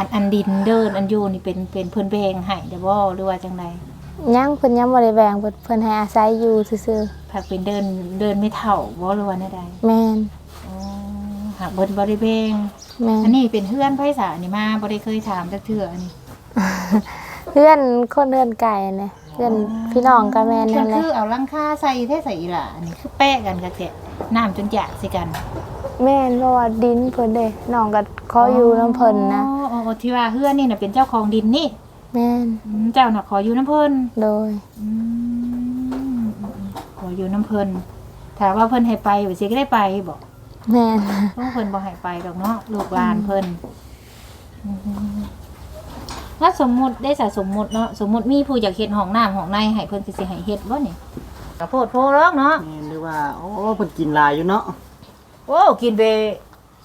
อันอันดินเดินอันอยู่นี่เป็นเป็นเพิ่นแบ่งให้เด้อบ่หรือว่าจังไดยังเพิ่นยังบ่ได้แบ่งเพิ่นเพิ่นให้อาศัยอยู่ซื่อผักเป็นเดินเดินไม่เท่าบ่หรือว่าแนวใดๆแม่นอ๋อหากเพิ่นบ่ได้แบ่งแม่นอันนี้เป็นเพื่อนไผสานี่มาบ่ได้เคยถามจักเทื่ออันนี้เพื่อนคนเดินไก่เนี่ยเพื่อนพี่น้องก็แม่นเพิ่นั่นนแหละคือเอาหลังคาใส่แท้ใส่อีหล่ะอันนี้คือแปะกันกะแกะน้ำจนอยากสิกัน แม่นเพราะว่าดินเพิ่นเด้น้องก็ขออยู่น้ำเพิ่นนะอ๋ออ๋อที่ว่าเฮือนนี่น่ะเป็นเจ้าของดินนี่แม่นอืมเจ้าน่ะขออยู่น้ำเพิ่นโดยอืมขออยู่น้ำเพิ่นถ้าว่าเพิ่นให้ไปว่าสิก็ได้ไปบอกแม่นเพราะว่าเพิ่นบ่ให้ไปดอกเนาะลูกหลานเพิ่นอืมว่าสมมุติได้สะสมมุติเนาะสมมุติมีผู้อยากเฮ็ดห้องน้ำห้องในให้เพิ่นสิสิให้เฮ็ดบ่นี่ก็โพดโพลอกเนาะ แม่นหรือว่า โอ้เพิ่นกินหลายอยู่เนาะ โอ้กินไป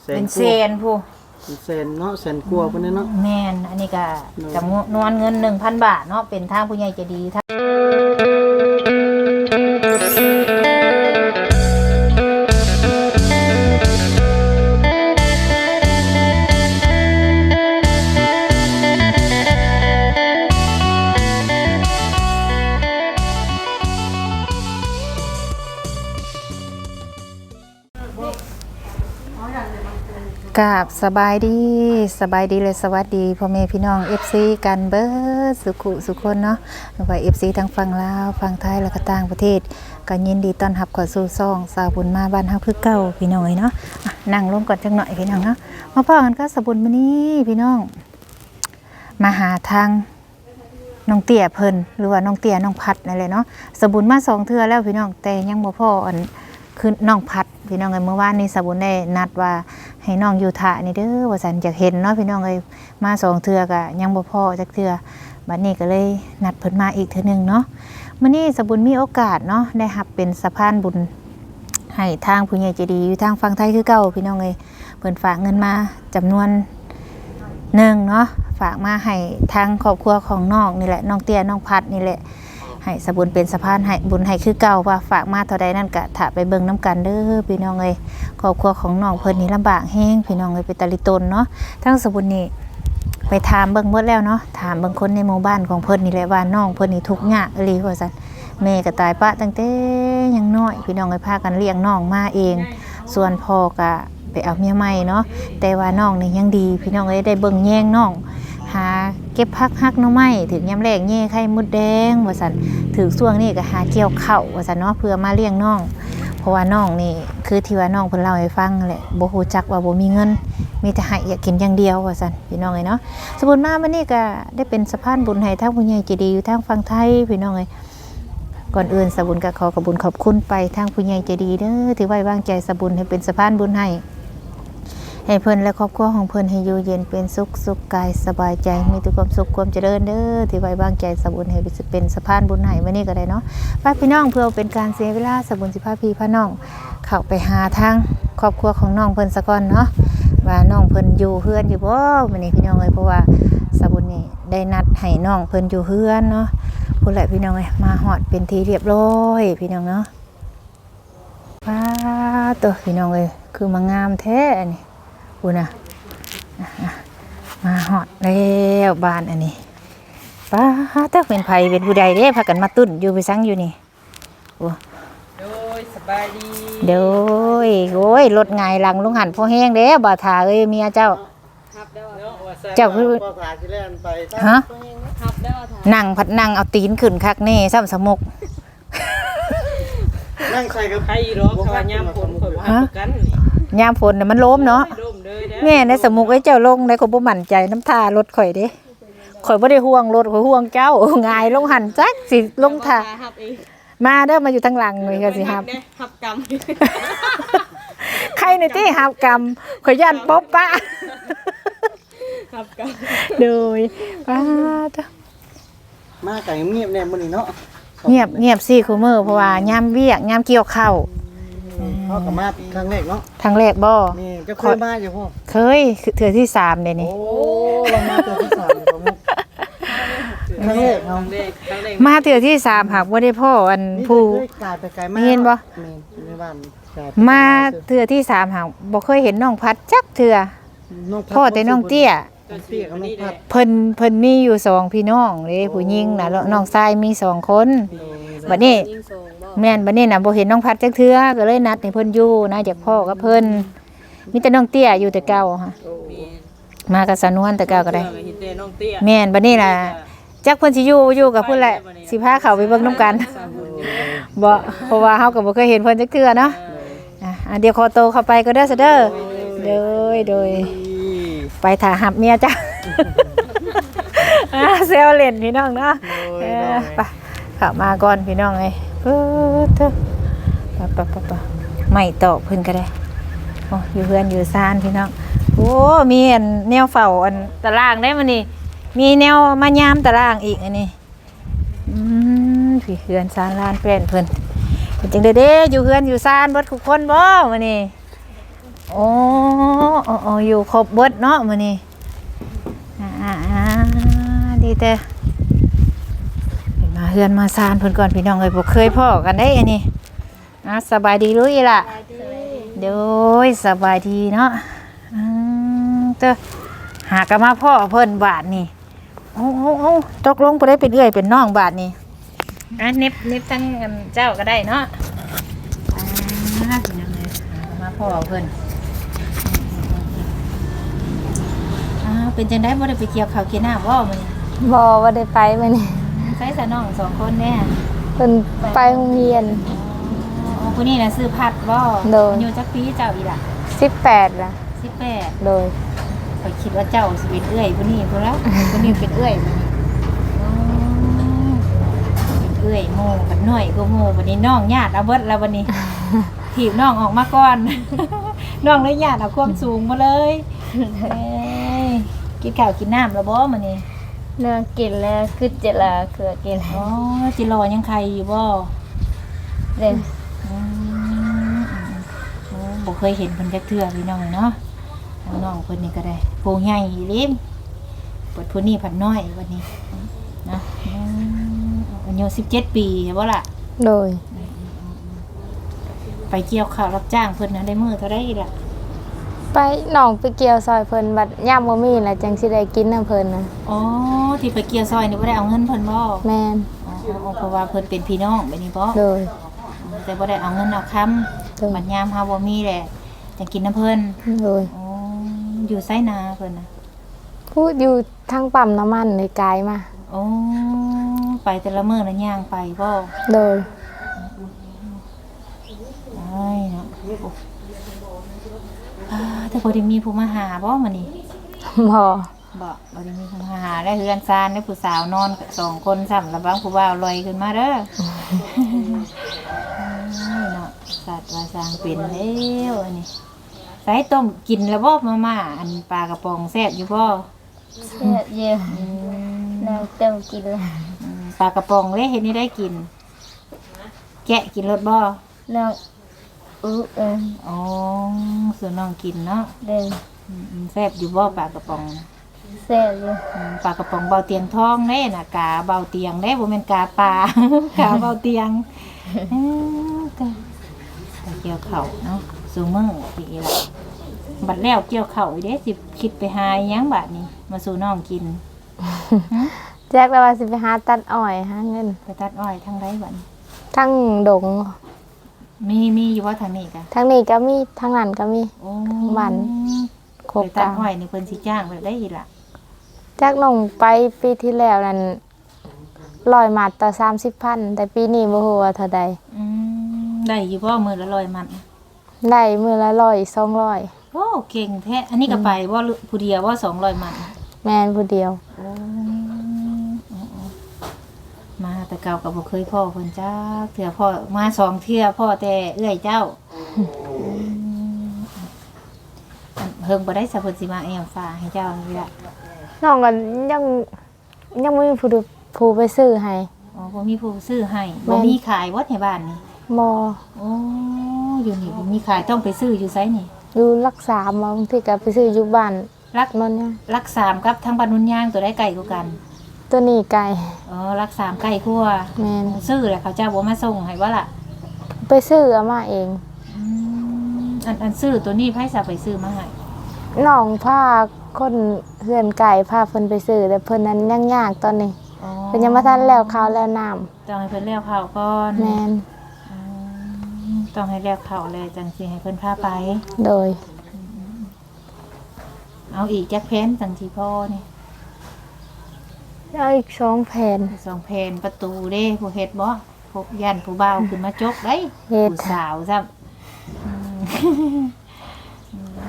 เป็นเซนผู้เป็นเซนเนาะเซนกลัวาเพิ่นเนี่ยเนาะ แม่นอันนี้ก็เนาะจำนวนเงิน1,000บาทเนาะเป็นทางผู้ใหญ่ใจดีทาง สบายดีสบายดีเลยสวัสดีพ่อแม่พี่น้อง FC กันเบิดสุขุสุคนเนาะหรือว่า FC ทั้งฝั่งลาวฝั่งไทยและก็ต่างประเทศก็ยินดีต้อนรับเข้าสู่ซ่องสาวบุญมาบ้านเฮาคือเก่าพี่น้องเอ้ยเนาะะนั่งลงก่อนจักหน่อยพี่น้องเนาะมาพ่อกันก็สาวบุญมื้อนี้พี่น้อง มาหาทางน้องเตี้ยเพิ่นหรือว่าน้องเตี้ยน้องพัดนั่นแหละเนาะสาวบุญมาสองเทื่อแล้วพี่น้องแต่ยังบ่พ่ออันคือน้องพัดพี่น้องเอ้ยเมื่อวานนี้สาวบุญได้นัดว่า ให้น้องอยู่ท่านี่เด้อว่าสันอยากเห็นเนาะพี่น้องเอ้ยมาสองเทือกะยังบ่พอจักเทือบัดนี้ก็เลยนัดเพิ่นมาอีกเทือหนึงเนาะมื้อนี้สบุญมีโอกาสเนาะได้รับเป็นสะพานบุญให้ทางผู้ใหญ่ใจดีอยู่ทางฝั่งไทยคือเก่าพี่น้องเอ้ยเพิ่นฝากเงินมาจำนวนหนึ่งเนาะฝากมาให้ทางครอบครัวของน้องนี่แหละน้องเตี้ยน้องพัดนี่แหละ ให้สบุญเป็นสะพานให้บุญให้คือเก่าว่าฝากมาเท่าใดนั่นกะถ้าไปเบิ่งน้ำกันเด้อพี่น้องเอ้ยครอบครัวของน้องเพิ่นนี่ลำบากแห้งพี่น้องเลยเป็นตาลิตนเนาะทั้งสบุญนี่ไปถามเบิ่งหมดแล้วเนาะถามเบางคนในหมู่บ้านของเพิ่นนี่แหละว่าน้องเพิ่นนี่ทุกข์ยากอีหลีว่าซั่นแม่ก็ตายปะตั้งแต่ยังน้อย พี่น้องเลยพากันเลี้ยงน้องมาเอง ส่วนพ่อก็ไปเอาเมียใหม่เนาะแต่ว่าน้องนี่ยังดี พี่น้องเลยได้เบิ่งแย่งน้อง หาเก็บพักฮักน้อไม้ถึงยามแรกแย่ไข่มุดแดงว่าซั่นถึงช่วงนี้ก็หาเกี่ยวเข้าวว่าซั่นเนาะเพื่อมาเลี้ยงน้อง เพราะว่าน้องนี่คือที่ว่าน้องเพิ่นเล่าให้ฟังแหละบ่ฮู้จักว่าบ่มีเงิน มีแต่ให้อยากกินอย่างเดียวว่าซั่นพี่น้องเอ้ยเนาะสมมุติมาวันนี้ก็ได้เป็นสะพานบุญให้ทางผู้ใหญ่ใจดีอยู่ทางฝั่งไทยพี่น้องเอ้ยก่อนอื่นสบุญก็ขอขอบคุญขอบคุณไปทางผู้ใหญ่ใจดีเด้อที่ไว้วางใจสบุญให้เป็นสะพานบุญให้ ให้เพิ่นและครอบครัวของเพิ่นให้อยู่เย็นเป็นสุขสุขกายสบายใจมีแต่ความสุขความเจริญเด้อที่ไว้วางใจสบุญให้เป็นสะพานบุญให้วันนี้ก็ได้เนาะป้าพี่น้องเพื่อเป็นการเสียเวลาสบุญสิพาพี่พาน้อง เข้าไปหาทางครอบครัวของน้องเพิ่นสะก่อนเนาะว่าน้องเพิ่นอยู่เฮือนอยู่บ่มื้อนี้พี่น้องเอ้ยเพราะว่าสบุญนี่ได้นัดให้น้องเพิ่นอยู่เฮือนเนาะพุ่นแหละพี่น้องเอ้ยมาฮอดเป็นทีเรียบร้อยพี่น้องเนาะป้าตัวพี่น้องเอ้ยคือมางามแท้อันนี้ พุ่นน่ะอะอะมาฮอดแล้วบ้านอันนี้ป้าถ้าเป็นไผเป็นผู้ใดเด้พากันมาตุ้นอยู่ไปซังอยู่นี่โอ้โดยสบายดีเดี๋ยวโอ้ยรถไงายหลังลงหันพ่อแห้งเด้บ่าทาเอ้ยเมียเจ้าครับได้ว่าเนาะว่าใส่เจ้าคือภาษาที่แล่นไปฮะครับได้ว่าถ่ายนั่งพัดนั่งเอาตีนขึ้นคักแน่ซ้ำสมกนั่งใส่กับใครอีหรอกเขาว่ายามฝนข่อยบ่ฮักกันนี่ ยามฝนน่ะมันล้มเนาะร่มเลยเด้อแม่ในสมุกไอ้เจ้าลงได้ก็บ่มั่นใจน้ำทารถข่อยเด้ข่อยบ่ได้ห่วงรถข่อยห่วงเจ้างายลงหันจักสิลงทาฮับเองมาเด้อมาอยู่ทางหลังนี่ก็สิครับเด้อฮับกรรมใครในที่หาบกรรมข่อยย่านป๊อบปะฮับกรรมโดยป้าเด้อมาไก่เงียบๆแน่มื้อนี้เนาะเงียบเงียบสิคูมือเพราะว่ายามเวียกยามเกี่ยวข้าว เขากับมาครั้งแรกเนาะทางแรกบ่นี่เจะเคยมาอยู่พ่อเคยเถือที่สามเดี๋ยวนี้โอ้เรามาตัวที่สามอยู่ประมุกครั้งแรกคเนาะรั้งแรกครั้งแรกมาเถือที่สามหากว่าได้พ่ออันนี่ผู้ เคยกลายไปไกลมากเห็นบ่นี่ในบ้านกลยไปมาเถือที่สามหากบ่เคยเห็นน้องพัดจักเถือน้งพัดพ่อแต่น้องเตี้ย ตัวเตี้ยกับนี่แหละเพิ่นเพิ่นมีอยู่สองพี่น้องเด้ผู้หญิงน่ะแล้วน้องชายมีสองคน บัดนี้ ยิ่งทรงบ่แม่นบัดนี้น่ะบ่เห็นน้องพัดจักเทื่อก็เลยนัดให้เพิ่นอยู่นะจากพ่อกับเพิ่นมีแต่น้องเตี้ยอยู่แต่เก่าค่ะ แม่นมากับสานวนแต่เก่าก็ได้เห็นแต่น้องเตี้ยแม่นบัดนี้ล่ะจักเพิ่นสิอยู่บ่อยู่กับเพิ่นแหละสิพาเขาไปเบิ่งนํกันสาวบุญบ่เพราะว่าเฮาก็บ่เคยเห็นเพิ่นจักเทื่อเนาะอะอะเดี๋ยวขอโตวเข้าไปก็เด้อซะเด้อเด้อโดย ไปถ่าหับเมียจ้ะอะเซลเล่นพี่น้องเนาะเออไปเข้ามาก่อนพี่น้องเอ้ยเออเถอะไปไปไปไปไม่ตอบเพิ่นก็ได้โอ้อยู่เพื่อนอยู่ซ่านพี่น้องโอ้มีอันแนวเฝ้าอันตารางได้มานี่มีแนวมายามตารางอีกอันนี้อืมพี่เฮือนซานลานแป้นเพิ่นเป็นจังเด้เด้อยู่เฮือนอยู่ซานเบิดทุกคนบ่มื้อนี้ โอ้โอ้โอ้อยู่ครบเบิดเนาะมื้อนี้อ่าอ่าอ่าดีแต่ไปมาเฮือนมาซานเพิ่นก่อนพี่น้องเอ้ยบ่เคยพ้อกันได้อันนี้อะสบายดีรู้อีล่ะเดี๋ยวสบายดีเนาะอืมเด้อหากนมาพ่อเพิ่นบาทนี่โอ้โอ้โอ้ตกลงไปได้เป็นเอื้อยเป็นน้องบาทนี่อะเน็บเน็บทั้งอันเจ้าก็ได้เนาะอ่าพี่น้องเลยหามาพ่อเพิ่น เป็นจังได้บ่ได้ไปเกี่ยวข้าวเกี่ยวน้ำบ่มื้อนี้บ่ว่าได้ไปมื้อนี้ใส่สะน้องสองคนแน่เพิ่นไปโรงเรียน อ๋อผู้นี้น่ะซื้อผัดบ่โดยอายู่จักปีเจ้าอีล่ะ18ล่ะ18โดยข้อยคิดว่าเจ้าสิเป็นเอื้อยผู้นี้พุ่นละผู้นี้เป็นเอื้อยมื้อนี้อ๋อเป็นเอื้อยโมกันน้อยก็โมบัดนี้น้องญาติเอาเบิดแล้วบัดนี้ ถีบน้องออกมาก่อน น้องเลยญาติเอาความสูงมาเลยเอ้ย กินข้าวกินน้ำแล้วบ่มื้อนี้เนื้อกินแล้วคือจะละคือกินอ๋อจิรอยังใครอยู่บ่เด้อืมโอ้บ่เคยเห็นเพิ่นจักเทื่อพี่น้องเนาะน้องเพิ่นนี่ก็ได้ผู้ใหญ่อีหลิมเปิดผู้นี้ผัดน้อยวันนี้นะอืมอายุ17 ปีใช่บ่ล่ะโดย ไปเกี่ยวข้าวรับจ้างเพิ่นนะได้มื้อเท่าไดล่ะ ไปน้องไปเกี่ยวซอยเพิ่นบัดยามบ่มีแล้วจังสิได้กินนํเพิ่นน่ะอ๋อที่ไปเกี่ยวซอยนี่บ่ได้เอาเงินเพิ่นบ่แม่นอ๋อเพราะว่าเพิ่นเป็นพี่น้องแบบนี้บ่โดยแต่บ่ได้เอาเงินเอาคำโดยบัดยามเฮาบ่มีแหละจังกินน้ำเพิ่นโดยอ๋ออยู่ไสนาเพิ่นน่ะพูดอยู่ทางปั๊มน้ำมันในไกลมาโอ้ไปแต่ละมื้อน่ะย่างไปบ่โดยอ้ายเนาะอ่าแต่ บ่ได้มีผู้มาหาบ่มื้อนี้บ่บ่บ่ได้มีผู้มาหาได้เฮือนซานได้ผู้สาวนอนสองคนซ้ำระบางผู้บ่าวลอยขึ้นมาเด้ออ้ายเนาะสัตว์ว่าสร้างเป็นแล้วอันนี้ใส่ต้มกินแล้วบ่มาม่าอันปลากระป๋องแซ่บอยู่บ่เสียเยอะแล้วเต็มกินแล้วอืมปลากระป๋องเลยเห็นนี่ได้กิน แกะกินรสบ่แล้ว อู้เอออ๋อส่วนน้องกินเนาะเดินอืมอืมแซ่บอยู่บ่ปลากระป๋องน่ะเสียอยู่อืมปลากระป๋องเบาเตียงทองเด้น่ะกาเบาเตียงเด้บ่แม่นกาปลา กาเบาเตียงเอ้อก็แต่เกี่ยวข้าวเนาะสูมือพี่ละบัดแล้วเกี่ยวข้าวอีเด้สิคิดไปหาอิหยังบัดนี้ มาสู่น้องกิน แจ็คแล้วว่าสิไปหาตัดอ้อยหาเงินไปตัดอ้อยทางใดบัดนี้ทั้งดง มีมีอยู่ว่าทางนี้กะทั้งนี้ก็มีทั้งนั้นก็มี โอ้บ้าน โคไปกตักดลางอ้อยนี่เพิ่นสิจ้างแบบได้อีล่ะแจ็คลงไปปีที่แล้วนั่นร้อยมัดต่อสามสิบพันแต่ปีนี้บ่ฮู้ว่าเท่าใดอืมได้อยู่บ่มื้อละร้อยมันได้มือละร้อยสองร้อยโอ้เก่งแท้อันนี้ก็ไปบ่หรือผู้เดียวว่า200มัน แม่นผู้เดียว โอ้อ๋ออ๋อ มาแต่เก่าก็บ่เคยพ่อเพิ่นจ้าเถื่อพ่อมาสองเทื่อพ่อแต่เอื้อยเจ้าอืมอันเฮิงบ่ได้สะเพิ่นสิมาแอมฟ้าให้เจ้านี่ล่ะน้องก็ยังยังไม่มีผู้ดูผู้ไปซื้อให้ อ๋อบ่มีผู้ซื้อให้แม่บ่น มีขายวัดในบ้านนี่มอโอ้อยู่นี่บ่มีขายต้องไปซื้ออยู่ไสนี่อยู่รักษามาบางทีก็ไปซื้ออยู่บ้านรักนนท์เนี่ยรักสามกับทางบ้านนุ่นยางตัวได้ไกลกว่ากัน ตัวนี้ไก่อ๋อรักสามใกล้ครัวแม่นซื้อแหละเขาเจ้าบ่มาส่งให้บ่ล่ะไปซื้อเอามาเองอืมอันอันซื้อตัวนี้ไผสิไปซื้อมาให้น้องพาคนเฮือนไก่พาเพิ่นไปซื้อแต่เพิ่นนั้นยังยากตอนนี้เพิ่นยังบ่ทันแล้วข้าวแล้วน้ำต้องให้เพิ่นเลี้ยวเขาก่อนแม่นอืมต้องให้เลี้ยวเขาเลยจังสิให้เพิ่นพาไป โดยเอาอีกจักแพนจังสิพ่อนี่ แล้วอีกสองแผ่น สองแผ่นประตูเด้ผู้เฮ็ดบ่พวกยันผู้บ่าวขึ้นมาจกได้เฮ็ด ผู้สาวซ้ำอืม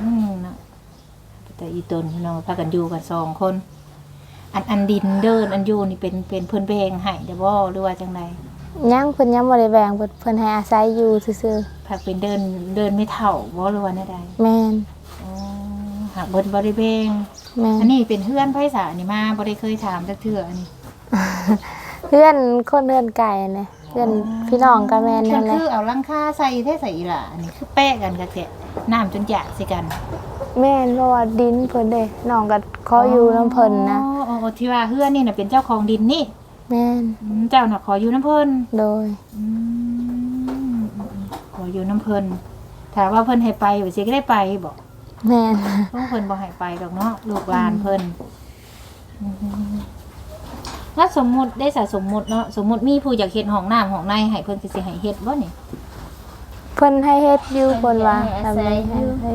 อืมเนาะแต่อีตนพี่น้องพากันอยู่กันสองคน อันอันดินเดินอันอยู่นี่เป็นเป็นเพิ่นแบ่งให้เด้อบ่หรือว่าจังไดยังเพิ่นยังบ่ได้แบ่งเพิ่นเพิ่นให้อาศัยอยู่ซื่อผักเป็นเดินเดินไม่เท่าบ่หรือว่าแนวใดๆแม่นอ๋อหากเพิ่นบ่ได้แบ่ง แม่นอันนี้เป็นเพื่อนไผสานี่มาบ่ได้เคยถามจักเทื่ออันนี้เพื่อนคนเฮือนไก่เนี่ยเพื่อนพี่น้องกับแม่นมันั่นนแหละคือเอาหลังคาใส่แท้ใส่อีหล่ะอันนี้คือแป้กันกับแกะน้ำจนหยาสิกัน แม่นเพราะว่าดินเพิ่นเด้น้องก็ขออยู่น้ำเพิ่นนะอ๋ออ๋อที่ว่าเฮือนนี่น่ะเป็นเจ้าของดินนี่แม่นอืมเจ้าน่ะขออยู่น้ำเพิ่นโดยอืมขออยู่น้ำเพิ่นถ้าว่าเพิ่นให้ไปว่าสิก็ได้ไปบ่ แม่นเพราะเพิ่นบ่ให้ไปดอกเนาะลูกหลานเพิ่นอืมแล้วสมมุติได้สะสมมุติเนาะสมมุติมีผู้อยากเฮ็ดห้องน้ำห้องในให้เพิ่นก็สิให้เฮ็ดบ่นี่เพิ่นให้เฮ็ดอยู่เพิ่นว่าทำได้ให้ให้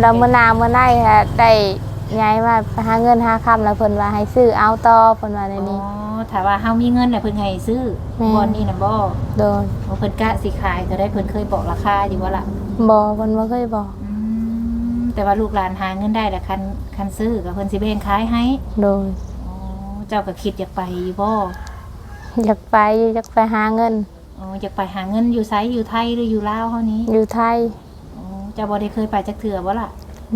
เรามื้อหนามื้อไหนค่ะได้ย้ายมาหาเงินหาคำแล้วเพิ่นว่าให้ซื้อเอาต่อเพิ่นว่าในอ๋นี้อถ้าว่าเฮามีเงินน่ะเพิ่นให้ซื้อแม่ บ่นี่น่ะบ่โดยว่าเพิ่นกะสิขายก็ได้เพิ่นเคยบอกราคาอยู่ว่าล่ะบ่เพิ่นบ่เคยบอกอืม แต่ว่าลูกหลานหาเงินได้แต่คันคันซื้อก็เพิ่นสิแบ่งขายให้โดย อ๋อเจ้าก็คิดอยากไปอยู่บ่อยากไปอยากไปหาเงิน อ๋ออยากไปหาเงินอยู่ไสอยู่ไทยหรืออยู่ลาวเฮานี้อยู่ไทยอ๋อเจ้าบ่ได้เคยไปจักเทื่อบ่ล่ะ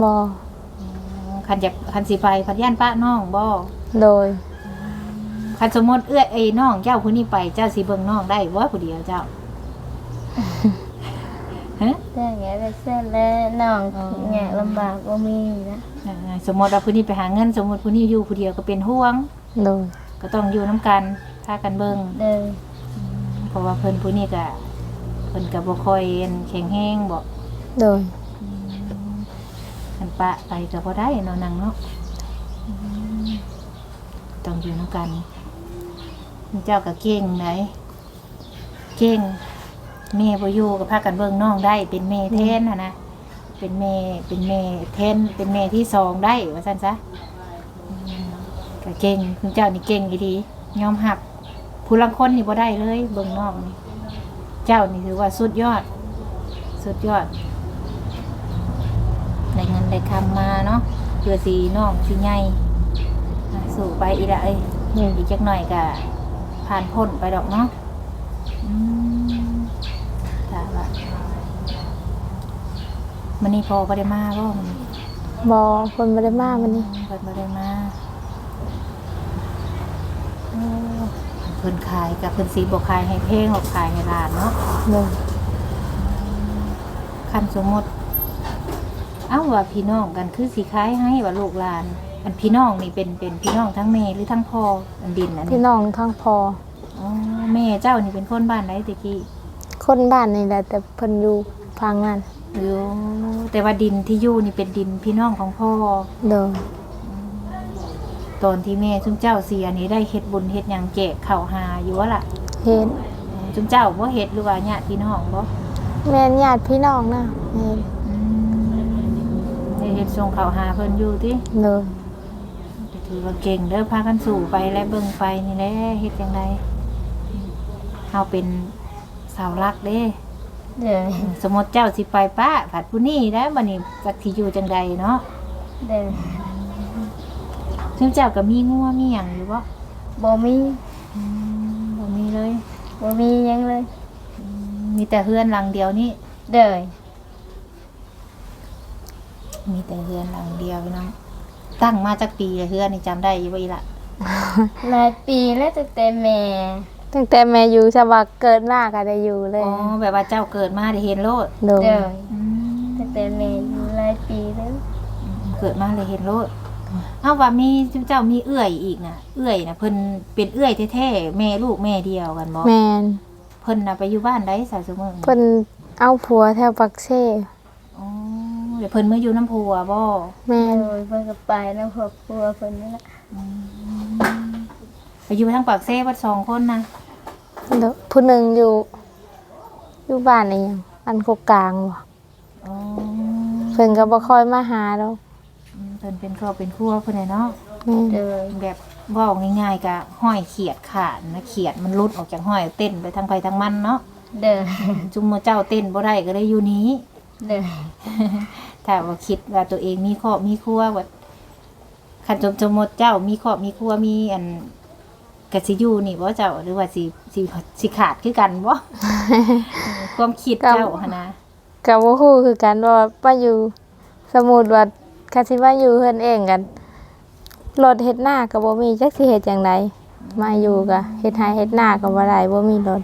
บ่อ๋อคันอยากคันสิไปพัดย่านป้าน้องบ่โดย คันสมมุติเอื้อไอ้น้องเจ้าผู้นี้ไปเจ้าสิเบิ่งน้องได้บ่ผู้เดียวเจ้า ฮะแต่แงไปเส้นแล้วน้องอ๋อแงลำบากก็มีนะอ่าสมมุติว่าผู้นี้ไปหาเงิน สมมุติผู้นี้อยู่ผู้เดียวก็เป็นห่วงโดยก็ต้องอยู่นํกันพากันเบิ่งเดินเพราะว่าเพิ่นผู้นี้ก็เพิ่นก็บ่ค่อยอันแข็งแรงบ่โดยคันปะไปก็บ่ได้เนาะนางเนาะอืมต้องอยู่นํกัน เจ้าก็เก่งไหนเก่ง แม่บ่อยู่ก็พากันเบิ่งน้องได้ เป็นแม่แทนน่ะนะเป็นแม่เป็นแม่แทนเป็นแม่ที่สองได้ว่าซั่นซะอืมก็เก่งคุณเจ้านี่เก่งอีดียอมรับผู้ลังคนนี่บ่ได้เลย เบิ่งน้องนี่เจ้านี่ถือว่าสุดยอด สุดยอดได้เงินได้คำมาเนาะเพื่อสีน้องสีใหญ่อะสู่ไปอีละเอ้ย อีกจักหน่อยก็ผ่านพ้นไปดอกเนาะอืมถ้าว่า มันนี่พอบ่ได้มาบ่มันนี่บ่เพิ่นบ่ได้มามื้อนี้เพิ่นบ่ได้มาโอ้เพิ่นขายกับเพิ่นสีบ่ขายให้เพลงหรอกขายให้หลานเนาะโดยคันสมมติเอ้าว่าพี่น้องกันคือสีคล้ายให้ว่าลูกหลาน อันพี่น้องนี่เป็นเป็นพี่น้องทั้งแม่หรือทั้งพ่ออันดินอันพี่นี้น้องทั้งพอ อ๋อแม่เจ้านี่เป็นคนบ้านไหนตะกี้คนบ้านนี่แหละแต่เพิ่นอยู่พังนั้น อยู่แต่ว่าดินที่อยู่นี่เป็นดินพี่น้องของพ่อ โดยตอนที่แม่จุมเจ้าเสียนี่ได้เฮ็ดบุญเฮ็ดหยังแจกข้าวหาอยู่ว่าล่ะเฮ็ดอืมจุมเจ้าบ่เฮ็ดหรือว่าญาติพี่น้องบ่แม่นญาติพี่น้องนะเฮ็ดอืมได้เฮ็ดส่งข้าวหาเพิ่นอยู่ติโดยก็ถือว่าเก่งเด้อพากันสู่ไปและเบิ่งไปนี่แหละเฮ็ดจังไดเฮาเป็นสาวรักเด้ เดินสมมติเจ้าสิไปป้าผัดผู้นี้แล้วบัดนี้จักสิอยู่จังใดเนาะเดินซึ่งเจ้าก็มีงัวมีหยังอยู่บ่บ่มีอืมบ่มีเลยบ่มีหยังเลย อืมมีแต่เฮือนหลังเดียวนี่ เดินมีแต่เฮือนหลังเดียวพี่น้องตั้งมาจากปีเลยเฮือนนี่จำได้อยู่บ่อีละหลายปีแล้วตั้งแต่แม่ ตั้งแต่แม่อยู่สวักเกิดมาก็ได้อยู่เลย อ๋อแบบว่าเจ้าเกิดมาได้เห็นโลดโดย เดินอืมตั้งแต่แม่อยู่หลายปีแล้วเกิดมาเลยเห็นโลดเอาว่ามีเจ้ามีเอื้อยอีกน่ะเอื้อยน่ะเพิ่นเป็นเอื้อยแท้ๆแม่ลูกแม่เดียวกันบ่แม่นเพิ่นน่ะไปอยู่บ้านใดสาวซุมื้อเพิ่นเอาผัวแถวปักเซ่อ๋อเพิ่นมาอยู่น้ำพัวบ่แม่นโดยเพิ่นก็ไปแล้วครอบครัวเพิ่นนั่นแหละไปอยู่ทางปากเซ่วัดสองคนนะเดี๋ยว ผู้หนึ่งอยู่ อยู่บ้านนี่ยังอันโคกกลางบ่อ๋อเพิ่นก็บ่ค่อยมาหาดอกอืมเพิ่นเป็นครอบเป็นครัวเพิ่นน่ะเนาะแม่นโดยแบบเว่าง่ายๆก็ห้อยเขียดขาดนะเขียดมันหลุดออกจากห้อยเต้นไปทางไปทางมันเนาะเด้อจุมโมเจ้าเต้นบ่ได้ก็เลยอยู่นี้ เด้อถ้าว่าคิดว่าตัวเองมีครอบมีครัวว่าคันจมจมหมดเจ้ามีครอบมีครัวมีอัน กสิอยู่นี่บ่เจ้าหรือว่าสิสิสิขาดคือกันบ่ ความคิดเจ้าหั่นนะก็บ่ฮู้คือกันว่ามาอยู่สมมุติว่าคันสิมาอยู่เฮือนเองกันรถเฮ็ดหน้าก็บ่มีจักสิเฮ็ดจังไดมาอยู่ก็เฮ็ดให้เฮ็ดหน้าก็บ่ได้บ่มีรถ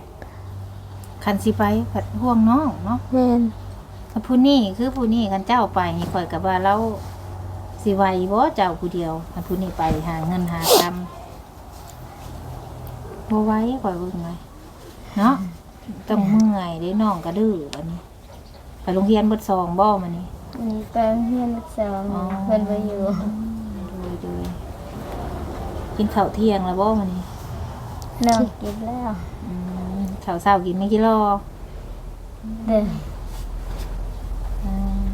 คันสิไปผัดห่วงน้องเนาะแม่นถ้าผู้นี้คือผู้นี้คันเจ้าไปนี่ข่อยก็ว่าเราสิไหวบ่เจ้าผู้เดียวคันผู้นี้ไปหาเงินหาคำ บ่ไหวข่อยเบิ่งไงเนาะต้องเมื่อยเด้น้องก็ดื้อบัดนี้ไปโรงเรียนเบิดซองบ่มานี่มีแปลงเฮียนลูกสาวอ๋อเพิ่นบ่อยู่ดูดูกินข้าวเที่ยงแล้วบ่มานี่น้องกินแล้วอืมข้าวเช้ากินไม่กี่รอเด้ออืม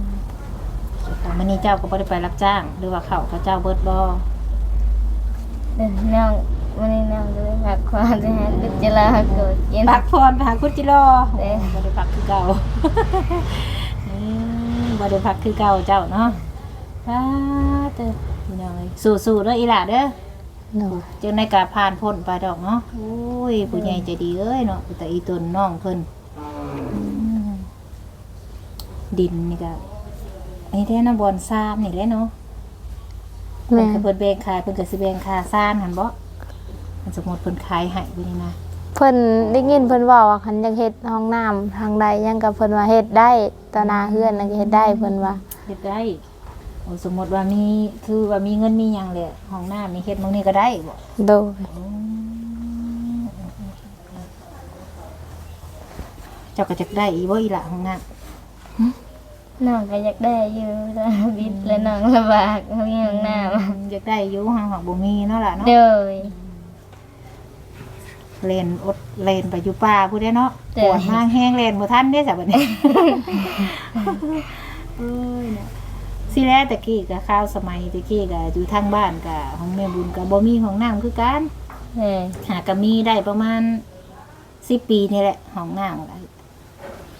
มื้อนี้เจ้าก็บ่ได้ไปรับจ้าง หรือว่าข้าวเขาเจ้าเบิดบ่เด้อน้อง วันนี้น้องเลยพักความจะให้กุจลาโกดกินพักพรไปหาคุณจิรอเด้บ่ได้พักคือเก่าอืมบ่ได้พักคือเก่าเจ้าเนาะอ้าเด้อพี่น้องเอ้ยสู้ๆเด้ออีหล่าเด้อโดยเจ้าในกาผ่านพ้นไปดอกเนาะโอ้ยผู้ใหญ่ใจดีเอ้ยเนาะแต่อีตนน้องเพิ่นอืมดินนี่ก็อันนี้แท้น้ำบอลซ้ำนี่แหละเนาะเพิ่แม่นนก็เพิ่นแบ่งขายเพิ่นก็สิแบ่งค่าซ่านหั่นบ่ มันสมมุติเพิ่นขายให้ไปนี่นะเพิ่นได้ยินเพิ่นเว้าว่าคันอยากเฮ็ดห้องน้ำทางใดยังก็เพิ่นว่าเฮ็ดได้ตอหนาเฮือนนั่นก็เฮ็ดได้เพิ่นว่าเฮ็ดได้โอ้สมมุติว่ามีคือว่ามีเงินมีหยังแหละห้องน้ำมีเฮ็ดหมื้นี้ก็ได้บ่โดยเจ้าก็จักได้อีบ่อีหล่ะห้องน้ำ น้องก็อยากได้อยู่แต่บิดและน้องลำบากเฮามีห้องน้ำอยากได้อยู่ห้องบ่มีเนาะล่ะเนาะ เด้อ เลนอดเลนไปอยู่ป่าผู้ได้เนาะจ้ะปวดมากแห้งเลนบ่ทันเด้จ้ะบัดนี้เอ้ยเนาะสิแลตะกี้ก็ข้าวสมัยตะกี้ก็อยู่ทางบ้านก็ของแม่บุญก็บ่มีของน้ำคือกันเด้อหาก็มีได้ประมาณ10ปีนี่แหละของน้ำก็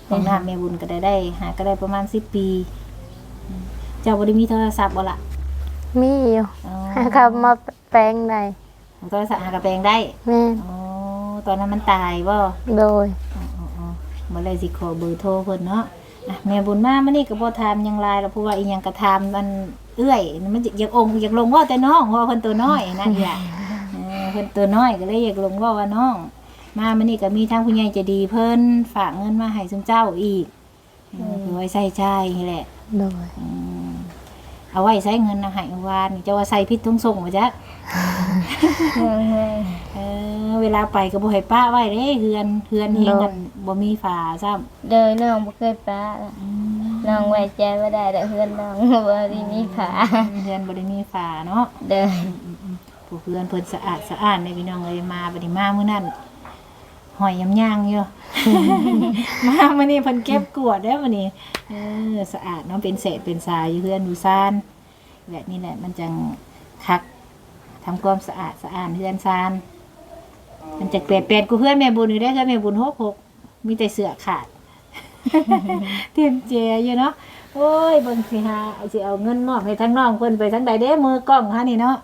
ของน้ำแม่บุญก็ได้ได้ หาก็ได้ประมาณ10ปีอืมเจ้าบ่ได้มีโทรศัพท์บ่ล่ะมีอยู่อ๋อครับมาแปลงได้โทรศัพท์หากระแปลงได้แม่นอ๋อ ตอนนั้นมันตายบ่โดยอ๋ออ๋ออ๋อบ่เลยสิขอเบอร์โทรเพิ่นเนาะอะแม่บุญมามื้อนี้ก็บ่ถามหยังหลายแล้วเพราะว่าอีหยังก็ถามมันเอื้อยมันอยากองค์อยากลงเว่าแต่น้องเพราะว่าเพิ่นตัวน้อยนะอีหล่ะเออเพิ่นตัวน้อยก็เลยอยากลงเว่าว่าน้อง มามื้อนี้ก็มีทางผู้ใหญ่ใจดีเพิ่นฝากเงินมาให้ซุมเจ้าอีกเออเพื่อไว้ใช้จ่ายนี่แหละโดยอืมเอาไว้ใช้เงินนะให้วานนี่จะว่าใส่พิษทุงส่งบ่จ๊ะ น้องให้เออเวลาไปก็บ่ให้ป้าไว้เด้เฮือนเฮือนเฮงกันบ่มีฝาซ้ำเด้อน้องบ่เคยปะล่ะน้องไว้ใจบ่ได้แต่เพื่อนน้องบ่ได้มีขาเฮือนบ่ได้มีฝาเนาะเด้อผู้เฮือนเพิ่นสะอาดสะอาดในพี่น้องเอ้ยมาบัดนี้มามื้อนั้นหอยยำย่างอยู่ มามื้อนี้เพิ่นเก็บกวาดเด้อมื้อนี้เออสะอาดเนาะเป็นเศษเป็นทรายอยู่เฮือนอยู่ซ่านแบบนี้แหละมันจังคัก ทำความสะอาดสะอาดเฮือนซ่านมันจะเปลี่ยนเปลี่ยนกูเพื่อนแม่บุญอยู่ได้อเพื่อนแม่บุญหกหกมีแต่เสือขาด เตรียมเจอยู่เนาะโอ้ยเบิ่งสิหาสิเอาเงินมอบให้ทั้งน้องเพิ่นไปทั้งใดเด้มือกล้องฮะนี่เนาะ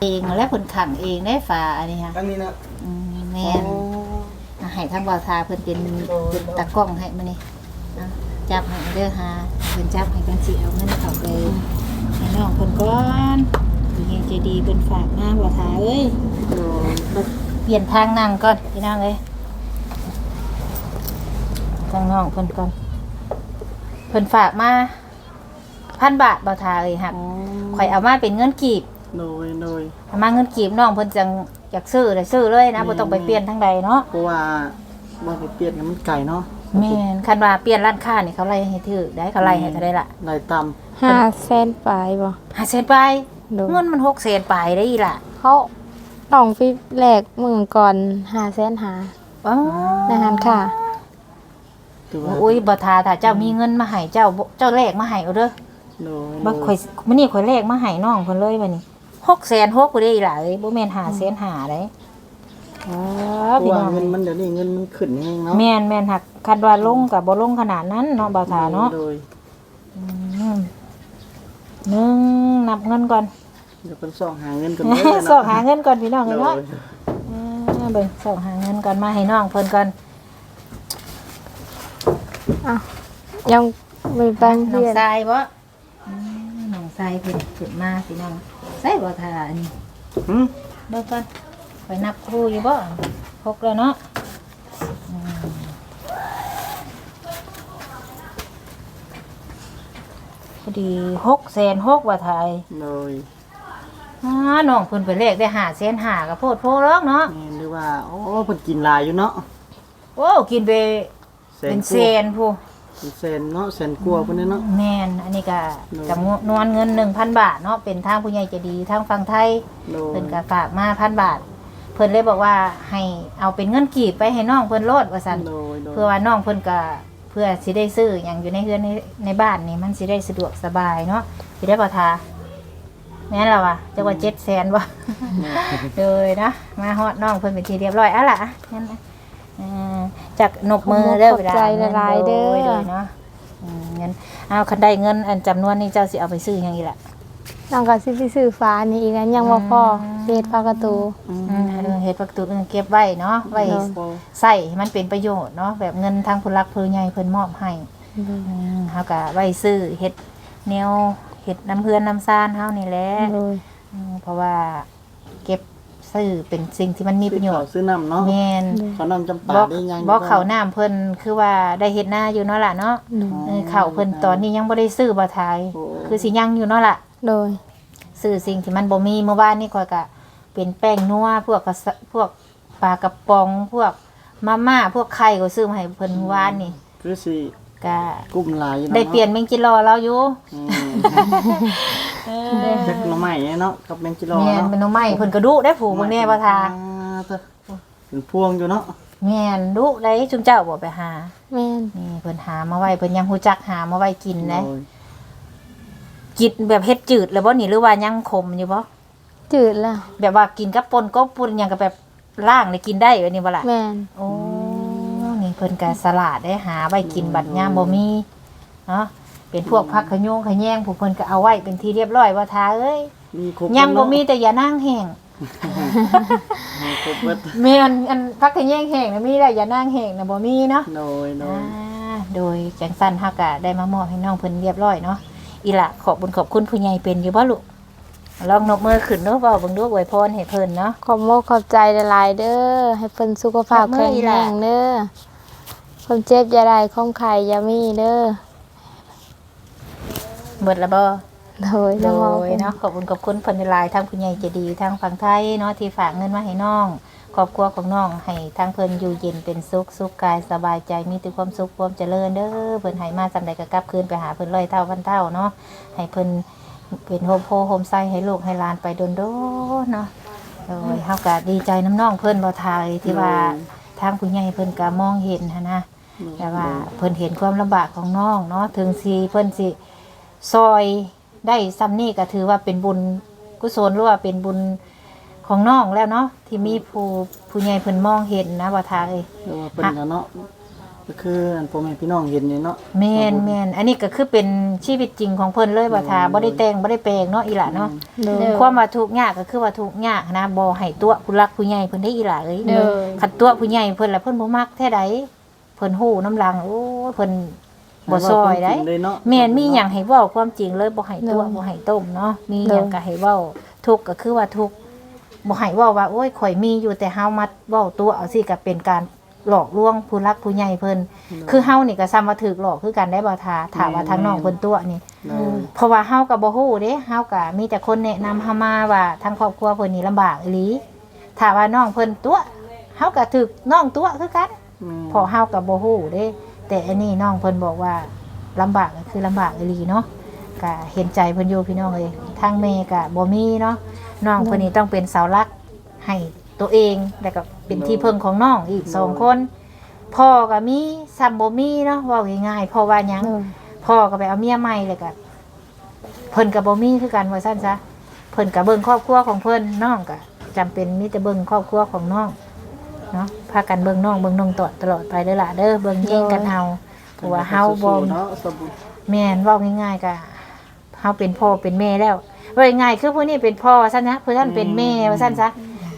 เองและเพิ่นขังเองได้ฝาอันนี้ฮะตั้งนี้นะอืมแม่นอะให้ทั้งบ่าวทาเพิ่นเป็นเป็นตากล้องให้มื้อนี้อะจับให้เด้อหาเพิ่นจับให้กันสิเอาเงินเข้าไปให้น้องเพิ่นก่อน ผู้ใหญ่ใจดีเพิ่นฝากมาบ่าวทาเอ้ยเปลี่ยนทางนั่งก่อนพี่น้องเลยทางน้องเพิ่นก่อนเพิ่นฝากมาพันบาทบ่ทาเลยหักข่อยเอามาเป็นเงินกีบโดยโดยเอามาเงินกีบน้องเพิ่นจังอยากซื้อเลยซื้อเลยนะบ่ต้องไปเปลี่ยนทางใดเนาะเพราะว่าบ่ไปเปลี่ยนกันมันไก่เนาะแม่นคันว่าเปลี่ยนร้านค้านี่เขาไล่ให้ถือได้เขาไล่ให้เท่าได้ล่ะนายตห้าแสนปลายบ่ห้าเซนไป โดยเงินมันหกเซนไปได้อีล่ะเขาต้องฟิแรกมึงก่อนห้าแสนหาอ๋อในหันค่ะำคือว่าอุ้ยบ่ทาถ้าเจ้ามีเงินมาให้เจ้าบ่เจ้าแลกมาให้เอาเด้อโดยบ่ข่อยมื้อนี้ข่อยแลกมาให้น้องเพิ่นเลยบัดนี้6แสน6บ่ได้อีหล่ะเอ้ยบ่แม่น5แสน5ได้อ๋อเพพี่ราะน้ว่าองเงินมันเดี๋ยวนี้เงินมันขึ้นเองเนาะแม่นแม่นหักคันว่าลงก็บ่ลงขนาดนั้นเนาะบ่าวทาเนาะโดย อืมหนึ่ง นับเงินก่อนเดี๋ยวเป็นส่องหาเงินกันเลยนะ สอกหาเงินก่อนพี่น้องโดเนาะยอ่าเบิ่งสอกหาเงินก่อนมาให้น้องเพิ่นก่อนยังไม่แปลงน้เพีองยนทรายบ่อืมน้องทรายเพิ่นขึ้นมาพี่น้องใส่บ่ทาอันนี้หึเบิ่งก่อนไปนับครูอยู่บ่พกแล้วเนาะอืมพอ ดีหกแสนหกว่าไทยโดยอ่าน้องเพิ่นไปเลขได้หาแสนหากับโพดโพร้องเนาะนี่หรือว่า โอ้เพิ่นกินหลายอยู่เนาะโอ้กินไปเป็นเซนผู้เป็นเซนเนาะเซนกลัวเพิ่นเนาะ แม่นอันนี้ก็โน่จำนวนเงิน1,000บาทเนาะเป็นทางผู้ใหญ่ใจะดีทางฝั่งไทย โดยเพิ่นก็ฝากมาพันบาท เพิ่นเลยบอกว่าให้เอาเป็นเงินกีบไปให้น้องเพิ่นโลดว่าซั่นโดยโดยเพื่อว่าน้องเพิ่นก็เพื่อสิได้ซื้อหยังอยู่ในเฮือนในในบ้านนี่มันสิได้สะดวกสบายเนาะสิได้บ่ทาแม่นแล้วว่ะจักว่า700,000บ่ เลยนะมาฮอดน้องเพิ่นเป็นทีเรียบร้อยอะล่ะงั้นนะอ่าจากหนบมือเด้อขอบใจละลายเด้อโยเนาะอืมเงินเอาคันได้เงินอันจำนวนนี้เจ้าสิเอาไปซื้อหยังอีกล่ะ น้องก็สิไปซื้อฟ้านี่อีกนะยังบ่พอเฮ็ดฟ้ากระตูอืมอืมเออเฮ็ดประตูเออเก็บไว้เนาะไว้เนาะโอ้ใส่ให้มันเป็นประโยชน์เนาะแบบเงินทางผู้รักผู้ใหญ่เพิ่นมอบให้อืมเฮาก็ไว้ซื้อเฮ็ดแนวเฮ็ดน้ำเพื่อนน้ำซ่านเฮานี่แหละโดยอืมเพราะว่าเก็บซื้อเป็นสิ่งที่มันมีประโยชน์ซื้อน้ำเนาะแม่นเขาน้ำจำปาบอกได้ยังบอกเขาวน้ำเพิ่นคือว่าได้เฮ็ดหน้าอยู่เนาะล่ะเนาะโดยเออข้าวเพิ่นตอนนี้ยังบ่ได้ซื้อบ่ทาย คือสิยังอยู่เนาะล่ะ โดย ซื้อสิ่งที่มันบ่มีเมื่อวานนี่ข่อยก็เป็นแป้งนัวพวกกระสะพวกปลากระป๋องพวกมาม่าพวกไข่ก็ซื้อมาให้เพิ่นเมื่อวานนี่คือสิก็กุ้มหลายอยู่าะได้เปลี่ยนแมงจิรอแล้วอยู่อืมเอเจ็กหน่อไม้เนาะกับแมงจิโร่แม่นเนาะเป็นหน้องไม้เพิ่นก็ดุได้ผูกเบิ่งแน่บ่ทาอ่เถอะเป็นพวงอยู่เนาะแม่นดุได้จุมเจ้าบ่ไปหาแม่นนี่เพิ่นหามาไว้เพิ่นยังฮู้จักหามาไว้กินนะโดย กินแบบเฮ็ดจืดแล้วบ่นี่หรือว่ายังขมอยู่บ่จืดแล้ว แบบว่ากินกับปนก็ปุ่นหยังก็แบบล่างได้กินได้แบบนี้บ่ล่ะแม่นโอ้นี่เพิ่นก็สลัดได้หาไว้กินบัดยามบ่มีเนาะเป็นพวกผักขะโยงขะแยงผู้เพิ่นก็เอาไว้เป็นที่เรียบร้อยว่าทาเอ้ยมีครบยังบ่มีเนาะแต่อย่านั่งแห้งมีครบเบิดแม่นอันผักขะแยงแห้งน่ะมีได้อย่านั่งแห้งน่ะบ่มีเนาะโดยโดอ่ายโดยจังสั้นเฮาก็ได้มามอบให้น้องเพิ่นเรียบร้อยเนาะ อีหละขอบบุญขอบคุณผู้ใหญ่เป็นอยู่บ่ลูกลองนกมือขึ้นเนาะเว้าเบิ่งดูอวยพรให้เพิ่นเนาะขอบโมกขอบใจหลายๆเด้อให้เพิ่นสุขภาพขอบมือแข็งอีหแรล่ะงเด้อความเจ็บอย่าได้ความไข้อย่ามีเด้อเบิดละบ่โดยโดน้องยเนาะขอบคุณขอบคุณเพิ่นหลายๆทั้งผู้ใหญ่ใจดีทั้งฝั่งไทยเนาะที่ฝากเงินมาให้น้อง ครอบครัวของน้องให้ทั้งเพิ่นอยู่เย็นเป็นสุขสุขกายสบายใจมีแต่ความสุขความเจริญเด้อเพิ่นให้มาจำใดก็กลับคืนไปหาเพิ่นร้อยเท่าพันเท่าเนาะให้เพิ่นเป็นโฮมโพโฮมไซให้ลูกให้หลานไปโดนๆเนาะโดยเฮาก็ดีใจน้ำน้องเพิ่นบ่ทายที่ว่าทางผู้ใหญ่เพิ่นก็มองเห็นหั้นนะแต่ว่าเพิ่นเห็นความลำบากของน้องเนาะถึงสิเพิ่นสิซอยได้ซ้ำนี่ก็ถือว่าเป็นบุญกุศลหรือว่าเป็นบุญ ของน้องแล้วเนาะที่มีผู้ผู้ใหญ่เพิ่นมองเห็นนะว่าทาเอ้ยเรียกว่าเป็นกันเนาะก็คืออันพ่อแม่พี่น้องเห็นนี่เนาะแม่นแม่นอันนี้ก็คือเป็นชีวิตจริงของเพิ่นเลยว่าทาบ่ได้แต่งบ่ได้แปลงเนาะอีหล่ะเนาะโดยความว่าทุกข์ยากก็คือว่าทุกข์ยากนะบ่ให้ตัวผู้รักผู้ใหญ่เพิ่นได้อีหล่ะเอ้ย เด้อขัดตัวผู้ใหญ่เพิ่นละเพิ่นบ่มักแท้ใดเพิ่นฮู้น้ำลังโอ้ยเพิ่นบ่ซอยได้ให้เว้าความจริงเลยเนาะแม่นมีหยังให้เว้าความจริงเลยบ่ให้ตัวเนาะ บ่ให้ต้มเนาะมีหยังก็ให้เว้าทุกข์ก็คือว่าทุกข์ บ่ให้เว้าว่าโอ้ยข่อยมีอยู่แต่เฮามัดเว้าตัวเอาสิก็เป็นการหลอกลวงผู้รักผู้ใหญ่เพิ่นคือเฮานี่ก็ซ้ำว่าถูกหลอกคือกันได้บ่ทาถามว่าทางน้องเพิ่นตัวนี่โดยเพราะว่าเฮาก็บ่ฮู้เด้เฮาก็มีแต่คนแนะนำเฮามาว่าทางครอบครัวเพิ่นนี่ลำบากอีหลีถ้าว่าน้องเพิ่นตัวเฮาก็ถูกน้องตัวคือกันแม่พอเฮากับบ่ฮู้เด้ แต่อันนี้น้องเพิ่นบอกว่าลำบากก็คือลำบากอีหลีเนาะก็เห็นใจเพิ่นอยู่พี่น้องเลยทางแม่ก็บ่มีเนาะ น้องเพิ่นนี่ต้องเป็นเสาหลักให้ตัวเองแล้วก็เป็นที่พึ่งของน้องอีกสองคนพ่อก็มีซ้ำบ่มีเนาะเว่าง่ายๆเพราะว่าหยังโดยพ่อก็ไปเอาเมียใหม่เลยก็เพิ่นกับบ่มีคือกันว่าซั่นซะเพิ่นกับเบิ่งครอบครัวของเพิ่นน้องก็จำเป็นมีแต่เบิ่งครอบครัวของน้องเนาะพากันเบิ่งน้องเบิ่งน้องตอดตลอดไปเด้อล่ะเด้อเบิ่งแย่งกันเอาเพราะว่าเฮาบ่เนาะสมบูรณ์แม่นเว้าง่ายๆก็เฮาเป็นพ่อเป็นแม่แล้ว ว่าง่ายๆคือผู้นี้เป็นพ่อซั่นนะผู้ท่านเป็นแม่ว่าซั่นซะ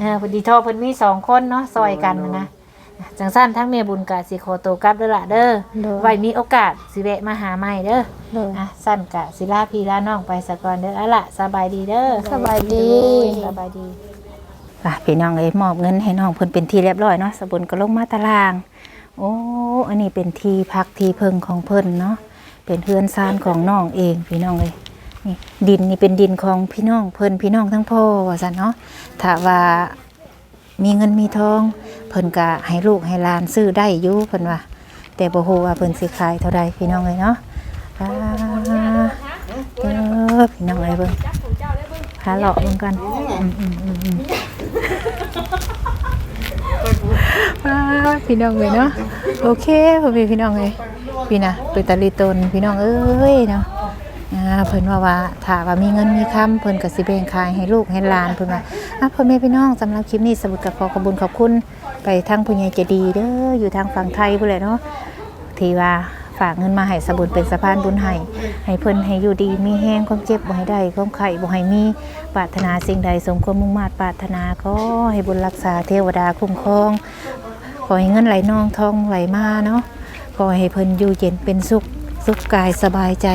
เออพอดีทอเพิ่นมีสองคนเนาะซอยกันนะจังซั่นทั้งแม่บุญกะสิขอตัวกลับเด้อล่ะเด้อโดยไว้มีโอกาสสิแวะมาหาใหม่เด้อโดย อะสั้นกะศิลาพีลาน้องไปสะก่อนเด้ออะล่ะสบายดีเด้อสบายดี สบายดีอะพี่น้องเอ้ยมอบเงินให้น้องเพิ่นเป็นที่เรียบร้อยเนาะสบุนก็ลงมาตาราง โอ้อันนี้เป็นที่พักที่เพิงของเพิ่นเนาะเป็นเฮือนซานของน้องเองพี่น้องเอ้ย นี่ดินนี่เป็นดินของพี่น้องเพิ่นพี่น้องทั้งพ่อว่าซั่นเนาะถ้าว่ามีเงินมีทอง เพิ่นก็ให้ลูกให้หลานซื้อได้อยู่เพิ่นว่าแต่บ่ฮู้ว่าเพิ่นสิขายเท่าใดพี่น้องเอ้ยเนาะอ่าเด้อพี่น้องเอ้ยเบิ่งหาเลาะเบิ่งกันอืมอือืมอืมอ่าพี่น้องเอ้ยเนาะโอเคพ่อพี่น้องเอ้ยพี่นะเป็นตาลีตนพี่น้องเอ้ยเนาะ อ่าเพิ่นว่าว่าถ้าว่ามีเงินมีคำเพิ่นก็สิแบ่งขายให้ลูกให้หลานเพิ่นว่าอะพ่อแม่พี่น้องสำหรับคลิปนี้สมุดกับขอขอบคุญขอบคุณไปทางผู้ใหญ่ใจดีเด้ออยู่ทางฝั่งไทยพุ่นแหละเนาะที่ว่าฝากเงินมาให้สบุญเป็นสะพานบุญให้ให้เพิ่นให้อยู่ดีมีแห้งความเจ็บบ่ให้ได้ความไข้บ่ให้มีปรารถนาสิ่งใดสมความมุ่งมา่ปรารถนาก็ให้บุญรักษาเทวดาคุ้มครองขอให้เงินไหลนองทองไหลมาเนาะขอให้เพิ่นอยู่เย็นเป็นสุข สุขกายสบายใจ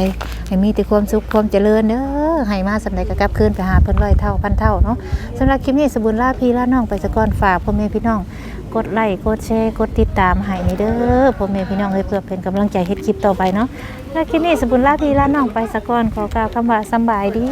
ให้มีแต่ความสุขความเจริญเด้อให้มาสำใดก็กลับคืนไปหาเพิ่นร้อยเท่าพันเท่าเนาะสำหรับคลิปนี้สบุญลาพี่ลาน้องไปสะก่อนฝากพ่อแม่พี่น้อง กดไลค์กดแชร์กดติดตามให้นี่เด้อพ่อแม่พี่น้องเอ้เพื่อเป็นกำลังใจเฮ็ดคลิปต่อไปเนาะแล้วคลิปนี้สบุญลาพี่ลาน้องไปสะก่อนขอกล่าวคำว่าสำบายดี